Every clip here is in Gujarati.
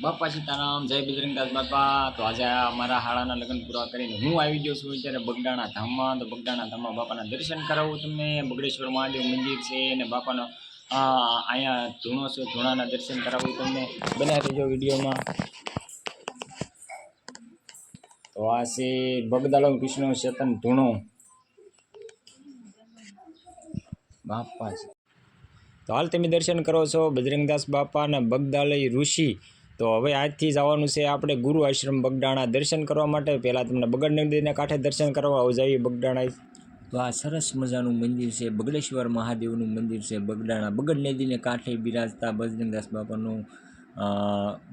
બાપા સીતારામ, જય બજરંગદાસ બાપા. તો આજે આ મારા હાળાના લગ્ન પૂરા કરીને હું આવી ગયો છું અત્યારે બગડાણા ધામમાં. તો બગડાણા ધામમાં બાપાના દર્શન કરાવું તમને. બગડેશ્વર મહાદેવ મંદિર છે અને બાપાનો અહીંયા ધૂણો છે, ધૂણાના દર્શન કરાવું તમને. બન્યા રહેજો વિડીયોમાં. તો આ છે બગદાલો કૃષ્ણ ચેતન ધૂણો. બાપા તો હાલ તમે દર્શન કરો છો બજરંગદાસ બાપા અને બગદાલય ઋષિ. તો હવે આજથી જવાનું છે આપણે ગુરુ આશ્રમ બગડાણા દર્શન કરવા માટે. પહેલાં તમને બગડ નદીના કાંઠે દર્શન કરવા જઈએ બગડાણા. તો આ સરસ મજાનું મંદિર છે. બગડેશ્વર મહાદેવનું મંદિર છે બગડાણા. બગડ નદીને કાંઠે બિરાજતા બજરંગદાસ બાપાનું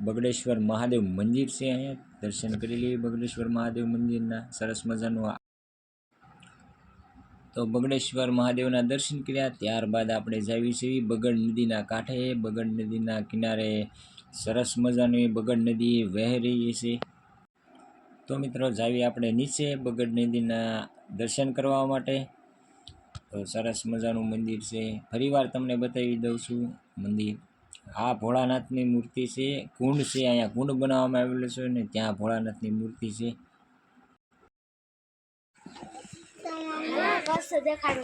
બગડેશ્વર મહાદેવ મંદિર છે અહીંયા. દર્શન કરી લઈએ બગડેશ્વર મહાદેવ મંદિરના. સરસ મજાનું તો બગડેશ્વર મહાદેવના દર્શન કર્યા. ત્યારબાદ આપણે જાવી છીએ બગડ નદીના કાંઠે. બગડ નદીના કિનારે સરસ મજાની બગડ નદી વહી રહી છે. તો મિત્રો, જાવી આપણે નીચે બગડ નદીના દર્શન કરવા માટે. તો સરસ મજાનું મંદિર છે. ફરીવાર તમને બતાવી દઉં છું મંદિર. આ ભોળાનાથની મૂર્તિ છે. કુંડ છે. અહીંયા કુંડ બનાવવામાં આવેલો છે ને ત્યાં ભોળાનાથની મૂર્તિ છે. દેખાડું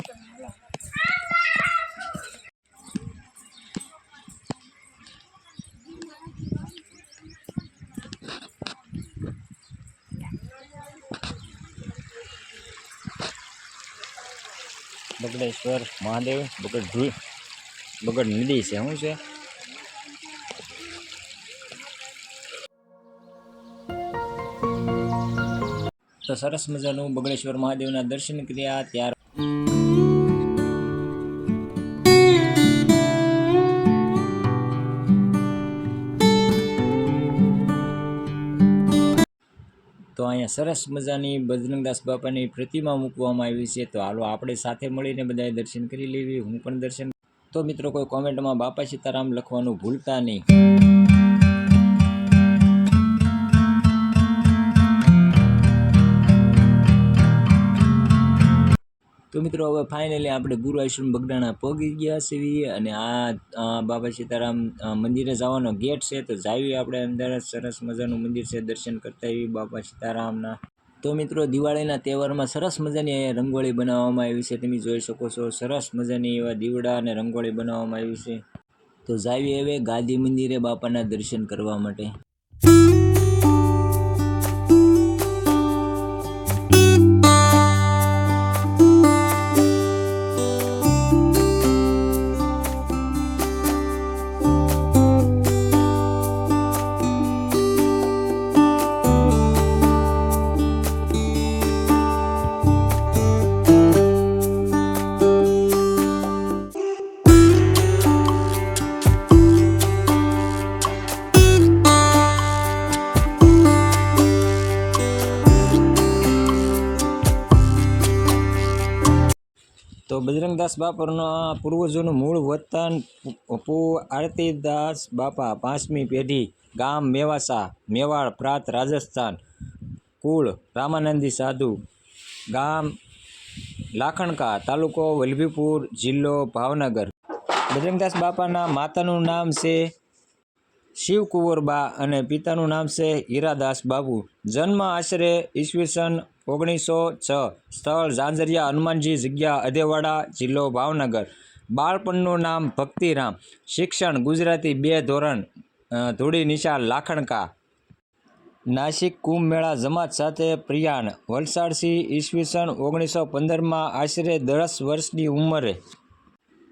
બગડેશ્વર, મહાદેવ બગડ ધ્રુવ બગડ નદી છે, શું છે? તો સરસ મજાનું બગડેશ્વર મહાદેવના દર્શન કર્યા, ત્યાર તો અહીંયા સરસ મજાની બજરંગદાસ બાપાની પ્રતિમા મૂકવામાં આવી છે. તો હાલો આપણે સાથે મળીને બધાએ દર્શન કરી લેવી, હું પણ દર્શન તો મિત્રો કોઈ કોમેન્ટમાં બાપા સીતારામ લખવાનું ભૂલતા નહીં. તો મિત્રો, હવે ફાઇનલી આપણે ગુરુ આશ્રમ બગડાણા પહોંચી ગયા છીએ અને આ બાબા સીતારામ મંદિરે જવાનો ગેટ છે તો જાવી આપણે અંદર. સરસ મજાનું મંદિર છે, દર્શન કરતા આવી બાબા સીતારામના. તો મિત્રો, દિવાળીના તહેવારમાં સરસ મજાની રંગોળી બનાવવામાં આવી છે. તમે જોઈ શકો છો, સરસ મજાની એવા દીવડા અને રંગોળી બનાવવામાં આવી છે. તો જાવી હવે ગાદી મંદિરે બાપાના દર્શન કરવા માટે. તો બજરંગદાસ બાપાના પૂર્વજોનું મૂળ વતન પુ આરતીદાસ બાપા પાંચમી પેઢી, ગામ મેવાસા, મેવાડ પ્રાંત રાજસ્થાન, કુળ રામાનંદી સાધુ, ગામ લાખણકા તાલુકો વલભીપુર જિલ્લો ભાવનગર. બજરંગદાસ બાપાના માતાનું નામ છે શિવકુંવરબા અને પિતાનું નામ છે હીરાદાસ બાબુ. જન્મ આશરે ઈસવીસન ઓગણીસો છ. સ્થળ ઝાંઝરિયા, હનુમાનજી જગ્યા, અધેવાડા, જિલ્લો ભાવનગર. બાળપણનું નામ ભક્તિરામ. શિક્ષણ ગુજરાતી બે ધોરણ ધૂળી, નિશાળ, લાખણકા. નાસિક કુંભ મેળા જમાત સાથે પ્રિયાન. વલસાડથી ઈસવીસન ઓગણીસો પંદરમાં આશરે દસ વર્ષની ઉંમરે.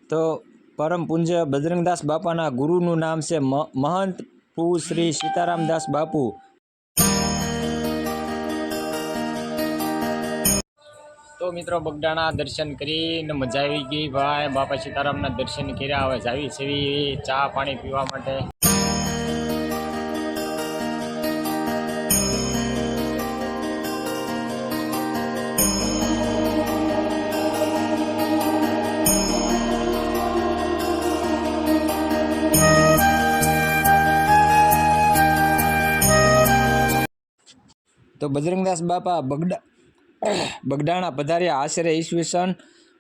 તો પરમ પૂજ્ય બજરંગદાસ બાપાના ગુરુનું નામ છે મહંત પુ શ્રી સીતારામદાસ બાપુ. તો મિત્રો બગડાના દર્શન કરીને મજા આવી ગઈ. ભાઈ, બાપા સીતારામના દર્શન કર્યા, હવે જાવી સેવી ચા પાણી પીવા માટે. તો બજરંગદાસ બાપા બગડા બગડાણા પધાર્યા આશરે ઈસવીસન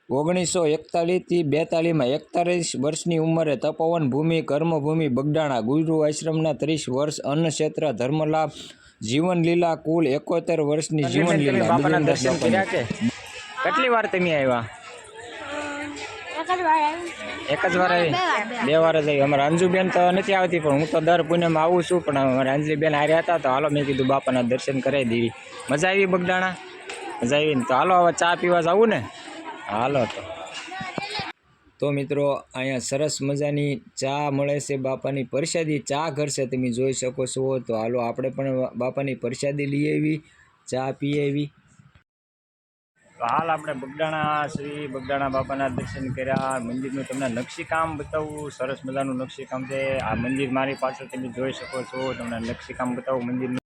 ઓગણીસો એકતાલીસથી બેતાલીસમાં એકતાલીસ વર્ષની ઉંમરે તપોવન ભૂમિ કર્મભૂમિ બગડાણા ગુરુ આશ્રમના ત્રીસ વર્ષ અન્ન ક્ષેત્ર ધર્મલાભ જીવન લીલા કુલ એકોતેર વર્ષની જીવન લીલા બાપાના બિરેનદાસ દર્શન બાપાની. કર્યા કે કેટલી વાર તમે આવ્યા એક જ વાર આવી. બે વાર જ આવી. અમારે અંજુબેન તો નથી આવતી પણ હું તો દર પૂનમમાં આવું છું. પણ અમારે અંજલીબેન હાર્યા હતા તો હાલો મેં કીધું બાપાના દર્શન કરાવી દેવી. મજા આવી બગડાણા મજા આવી ને? તો હાલો હવે ચા પીવા જવું ને? હાલો તો. તો મિત્રો અહીંયા સરસ મજાની ચા મળે છે બાપાની પરસાદી. ચા ઘર છે તમે જોઈ શકો છો. તો હાલો આપણે પણ બાપાની પરસાદી લઈ આવી ચા પી આવી. તો હાલ આપણે બગડાણા શ્રી બગડાણા બાપાના દર્શન કર્યા. મંદિરનું તમને નકશીકામ બતાવું. સરસ મજાનું નકશીકામ છે. આ મંદિર મારી પાસે તમે જોઈ શકો છો. તમને નકશીકામ બતાવું મંદિરનું.